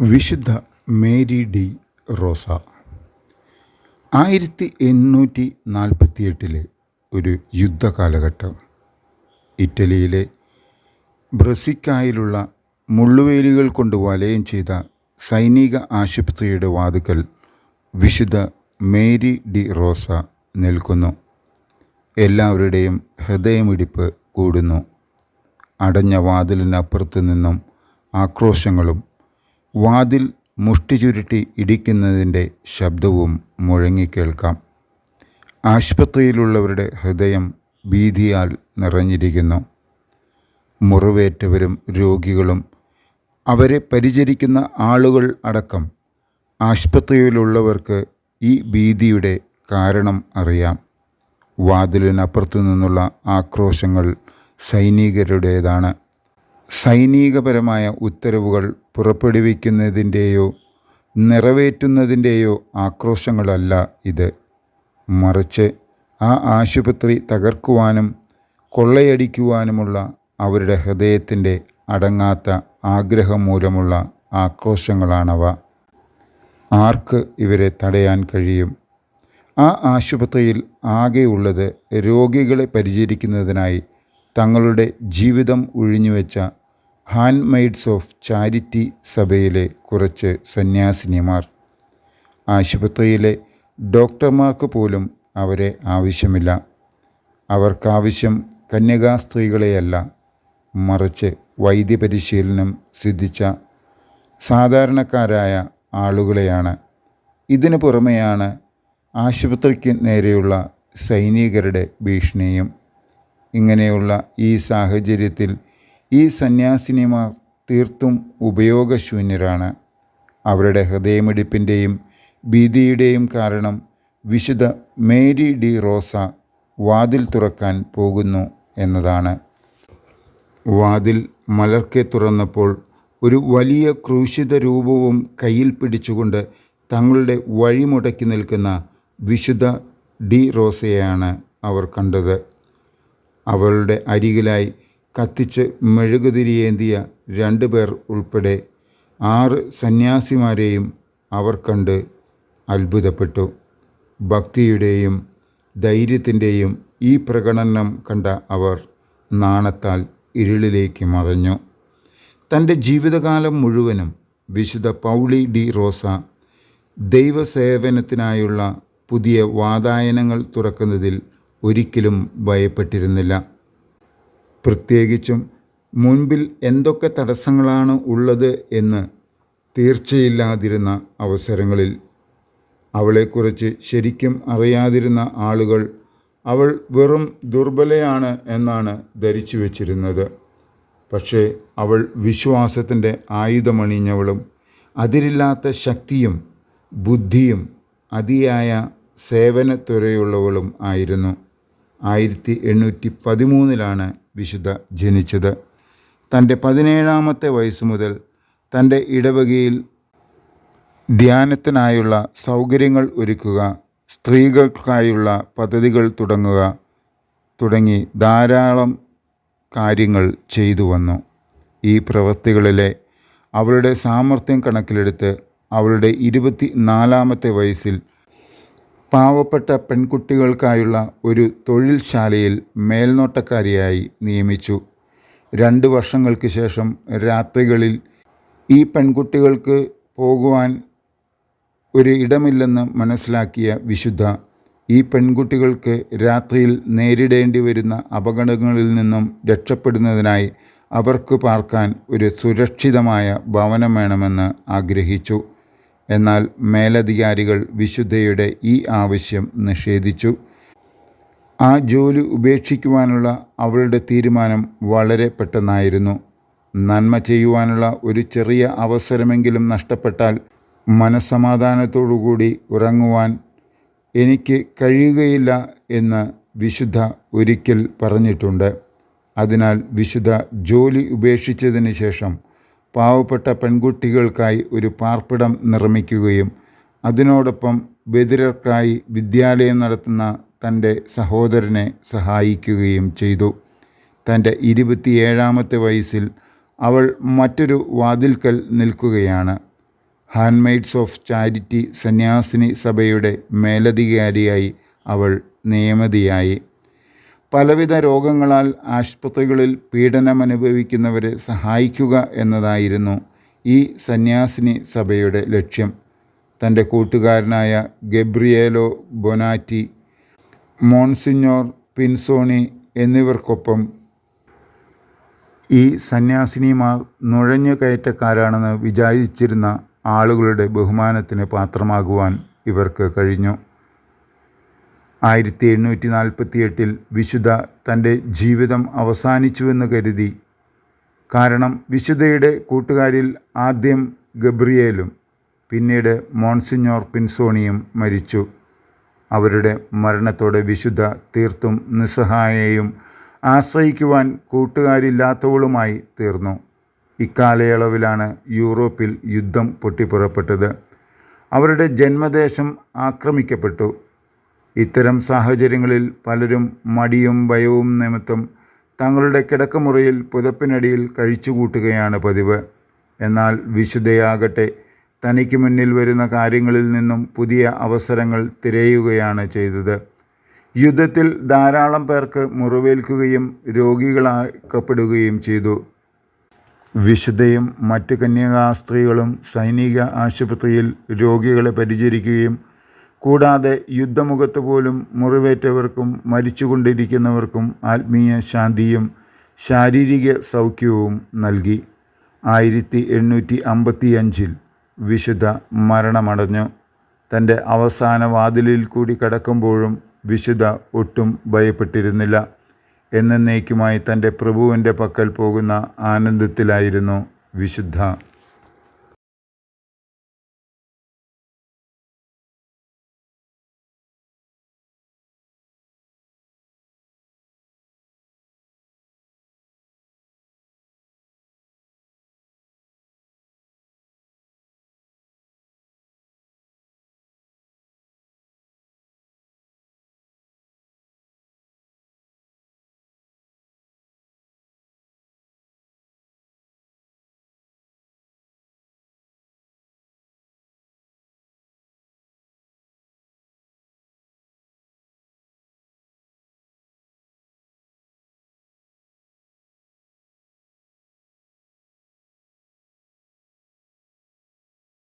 വിശുദ്ധ Mary D റോസ. ആയിരത്തി എണ്ണൂറ്റി നാൽപ്പത്തിയെട്ടിലെ ഒരു യുദ്ധകാലഘട്ടം. ഇറ്റലിയിലെ ബ്രസിക്കായിലുള്ള മുള്ളുവേലികൾ കൊണ്ട് വലയം ചെയ്ത സൈനിക ആശുപത്രിയുടെ വാതുക്കൽ വിശുദ്ധ മേരി ഡി റോസ നിൽക്കുന്നു. എല്ലാവരുടെയും ഹൃദയമിടിപ്പ് കൂടുന്നു. അടഞ്ഞ വാതിലിനപ്പുറത്തു നിന്നും ആക്രോശങ്ങളും വാതിൽ മുഷ്ടി ചുരുട്ടി ഇടിക്കുന്നതിന്റെ ശബ്ദവും മുഴങ്ങിക്കേൾക്കാം ആശുപത്രിയിലുള്ളവരുടെ ഹൃദയം ഭീതിയാൽ നിറഞ്ഞിരിക്കുന്നു. മുറിവേറ്റവരും രോഗികളും അവരെ പരിചരിക്കുന്ന ആളുകൾ അടക്കം ആശുപത്രിയിലുള്ളവർക്ക് ഈ ഭീതിയുടെ കാരണം അറിയാം. വാതിലിനപ്പുറത്തു നിന്നുള്ള ആക്രോശങ്ങൾ സൈനികരുടേതാണ്. സൈനികപരമായ ഉത്തരവുകൾ പുറപ്പെടുവിക്കുന്നതിന്റെയോ നിറവേറ്റുന്നതിന്റെയോ ആക്രോശങ്ങളല്ല ഇത്. മറിച്ച് ആ ആശുപത്രി തകർക്കുവാനും കൊള്ളയടിക്കുവാനുമുള്ള അവരുടെ ഹൃദയത്തിന്റെ അടങ്ങാത്ത ആഗ്രഹം മൂലമുള്ള ആക്രോശങ്ങളാണവ. ആർക്ക് ഇവരെ തടയാൻ കഴിയും? ആ ആശുപത്രിയിൽ ആകെയുള്ളത് രോഗികളെ പരിചരിക്കുന്നതിനായി തങ്ങളുടെ ജീവിതം ഒഴിഞ്ഞുവെച്ച ഹാൻഡ് മെയ്ഡ്സ് ഓഫ് ചാരിറ്റി സഭയിലെ കുറച്ച് സന്യാസിനിമാർ. ആശുപത്രിയിലെ ഡോക്ടർമാർക്ക് പോലും അവരെ ആവശ്യമില്ല. അവർക്കാവശ്യം കന്യകാസ്ത്രീകളെയല്ല മറിച്ച് വൈദ്യപരിശീലനം സിദ്ധിച്ച സാധാരണക്കാരായ ആളുകളെയാണ്. ഇതിനു പുറമെയാണ് ആശുപത്രിക്ക് നേരെയുള്ള സൈനികരുടെ ഭീഷണിയും. ഇങ്ങനെയുള്ള ഈ സാഹചര്യത്തിൽ ഈ സന്യാസിനിമാർ തീർത്തും ഉപയോഗശൂന്യരാണ്. അവരുടെ ഹൃദയമിടിപ്പിന്റെയും ഭീതിയുടെയും കാരണം വിശുദ്ധ മേരി ഡി റോസ വാതിൽ തുറക്കാൻ പോകുന്നു എന്നതാണ്. വാതിൽ മലർക്കെ തുറന്നപ്പോൾ ഒരു വലിയ ക്രൂശിത രൂപവും കയ്യിൽ പിടിച്ചുകൊണ്ട് തങ്ങളുടെ വഴിമുടക്കി നിൽക്കുന്ന വിശുദ്ധ ഡി റോസയെയാണ് അവർ കണ്ടത്. അവളുടെ അരികിലായി കത്തിച്ച് മെഴുകുതിരിയേന്തിയ രണ്ടു പേർ ഉൾപ്പെടെ ആറ് സന്യാസിമാരെയും അവർ കണ്ട് അത്ഭുതപ്പെട്ടു. ഭക്തിയുടെയും ധൈര്യത്തിന്റെയും ഈ പ്രകടനം കണ്ട അവർ നാണത്താൽ ഇരുളിലേക്ക് മറഞ്ഞു. തന്റെ ജീവിതകാലം മുഴുവനും വിശുദ്ധ പൗളി ഡി റോസ ദൈവസേവനത്തിനായുള്ള പുതിയ വാതായനങ്ങൾ തുറക്കുന്നതിൽ ഒരിക്കലും ഭയപ്പെട്ടിരുന്നില്ല. പ്രത്യേകിച്ചും മുൻപിൽ എന്തൊക്കെ തടസ്സങ്ങളാണ് ഉള്ളത് എന്ന് തീർച്ചയില്ലാതിരുന്ന അവസരങ്ങളിൽ. അവളെക്കുറിച്ച് ശരിക്കും അറിയാതിരുന്ന ആളുകൾ അവൾ വെറും ദുർബലയാണ് എന്നാണ് ധരിച്ചു വച്ചിരുന്നത്. പക്ഷേ അവൾ വിശ്വാസത്തിന്റെ ആയുധമണിഞ്ഞവളും അതിരില്ലാത്ത ശക്തിയും ബുദ്ധിയും അതിയായ സേവനത്വരയുള്ളവളും ആയിരുന്നു. ആയിരത്തി എണ്ണൂറ്റി പതിമൂന്നിലാണ് വിശുദ്ധ ജനിച്ചത്. തന്റെ പതിനേഴാമത്തെ വയസ്സ് മുതൽ തന്റെ ഇടവകയിൽ ധ്യാനത്തിനായുള്ള സൗകര്യങ്ങൾ ഒരുക്കുക സ്ത്രീകൾക്കായുള്ള പദ്ധതികൾ തുടങ്ങുക തുടങ്ങി ധാരാളം കാര്യങ്ങൾ ചെയ്തു വന്നു. ഈ പ്രവൃത്തികളിലെ അവളുടെ സാമർഥ്യം കണക്കിലെടുത്ത് അവളുടെ ഇരുപത്തി നാലാമത്തെ വയസ്സിൽ പാവപ്പെട്ട പെൺകുട്ടികൾക്കായുള്ള ഒരു തൊഴിൽശാലയിൽ മേൽനോട്ടക്കാരിയായി നിയമിച്ചു. രണ്ട് വർഷങ്ങൾക്ക് ശേഷം രാത്രികളിൽ ഈ പെൺകുട്ടികൾക്ക് പോകുവാൻ ഒരു ഇടമില്ലെന്ന് മനസ്സിലാക്കിയ വിശുദ്ധ ഈ പെൺകുട്ടികൾക്ക് രാത്രിയിൽ നേരിടേണ്ടി വരുന്ന അപകടങ്ങളിൽ നിന്നും രക്ഷപ്പെടുന്നതിനായി അവർക്ക് പാർക്കാൻ ഒരു സുരക്ഷിതമായ ഭവനം വേണമെന്ന് ആഗ്രഹിച്ചു. എന്നാൽ മേലധികാരികൾ വിശുദ്ധയുടെ ഈ ആവശ്യം നിഷേധിച്ചു. ആ ജോലി ഉപേക്ഷിക്കുവാനുള്ള അവളുടെ തീരുമാനം വളരെ പെട്ടെന്നായിരുന്നു. നന്മ ചെയ്യുവാനുള്ള ഒരു ചെറിയ അവസരമെങ്കിലും നഷ്ടപ്പെട്ടാൽ മനസ്സമാധാനത്തോടുകൂടി ഉറങ്ങുവാൻ എനിക്ക് കഴിയുകയില്ല എന്ന് വിശുദ്ധ ഒരിക്കൽ പറഞ്ഞിട്ടുണ്ട്. അതിനാൽ വിശുദ്ധ ജോലി ഉപേക്ഷിച്ചതിന് ശേഷം പാവപ്പെട്ട പെൺകുട്ടികൾക്കായി ഒരു പാർപ്പിടം നിർമ്മിക്കുകയും അതിനോടൊപ്പം ബദിരർക്കായി വിദ്യാലയം നടത്തുന്ന തന്റെ സഹോദരനെ സഹായിക്കുകയും ചെയ്തു. തന്റെ ഇരുപത്തിയേഴാമത്തെ വയസ്സിൽ അവൾ മറ്റൊരു വാതിൽക്കൽ നിൽക്കുകയാണ്. ഹാൻഡ്മെയ്ഡ്സ് ഓഫ് ചാരിറ്റി സന്യാസിനി സഭയുടെ മേലധികാരിയായി അവൾ നിയമിതയായി. പലവിധ രോഗങ്ങളാൽ ആശുപത്രികളിൽ പീഡനം അനുഭവിക്കുന്നവരെ സഹായിക്കുക എന്നതായിരുന്നു ഈ സന്യാസിനി സഭയുടെ ലക്ഷ്യം. തന്റെ കൂട്ടുകാരനായ ഗബ്രിയേലോ ബൊനാറ്റി മോൺസിഞ്ഞോർ പിൻസോണി എന്നിവർക്കൊപ്പം ഈ സന്യാസിനിമാർ നുഴഞ്ഞു കയറ്റക്കാരാണെന്ന് വിചാരിച്ചിരുന്ന ആളുകളുടെ ബഹുമാനത്തിന് പാത്രമാകുവാൻ ഇവർക്ക് കഴിഞ്ഞു. ആയിരത്തി എണ്ണൂറ്റി നാൽപ്പത്തി എട്ടിൽ വിശുദ്ധ തന്റെ ജീവിതം അവസാനിച്ചുവെന്ന് കരുതി. കാരണം വിശുദ്ധയുടെ കൂട്ടുകാരിൽ ആദ്യം ഗബ്രിയേലും പിന്നീട് മോൺസിഞ്ഞോർ പിൻസോണിയും മരിച്ചു. അവരുടെ മരണത്തോടെ വിശുദ്ധ തീർത്തും നിസ്സഹായയും ആശ്രയിക്കുവാൻ കൂട്ടുകാരില്ലാത്തവളുമായി തീർന്നു. ഇക്കാലയളവിലാണ് യൂറോപ്പിൽ യുദ്ധം പൊട്ടിപ്പുറപ്പെട്ടത്. അവരുടെ ജന്മദേശം ആക്രമിക്കപ്പെട്ടു. ഇത്തരം സാഹചര്യങ്ങളിൽ പലരും മടിയും ഭയവും നിമിത്തം തങ്ങളുടെ കിടക്കമുറിയിൽ പുതപ്പിനടിയിൽ കഴിച്ചുകൂട്ടുകയാണ് പതിവ്. എന്നാൽ വിശുദ്ധയാകട്ടെ തനിക്ക് മുന്നിൽ വരുന്ന കാര്യങ്ങളിൽ നിന്നും പുതിയ അവസരങ്ങൾ തിരയുകയാണ് ചെയ്തത്. യുദ്ധത്തിൽ ധാരാളം പേർക്ക് മുറിവേൽക്കുകയും രോഗികളാക്കപ്പെടുകയും ചെയ്തു. വിശുദ്ധയും മറ്റ് കന്യകാസ്ത്രീകളും സൈനിക ആശുപത്രിയിൽ രോഗികളെ പരിചരിക്കുകയും കൂടാതെ യുദ്ധമുഖത്ത് പോലും മുറിവേറ്റവർക്കും മരിച്ചുകൊണ്ടിരിക്കുന്നവർക്കും ആത്മീയ ശാന്തിയും ശാരീരിക സൗഖ്യവും നൽകി. ആയിരത്തി എണ്ണൂറ്റി അമ്പത്തി അഞ്ചിൽ വിശുദ്ധ മരണമടഞ്ഞു. തന്റെ അവസാന വാതിലിൽ കൂടി കടക്കുമ്പോഴും വിശുദ്ധ ഒട്ടും ഭയപ്പെട്ടിരുന്നില്ല. എന്നേക്കുമായി തന്റെ പ്രഭുവിന്റെ പക്കൽ പോകുന്ന ആനന്ദത്തിലായിരുന്നു വിശുദ്ധ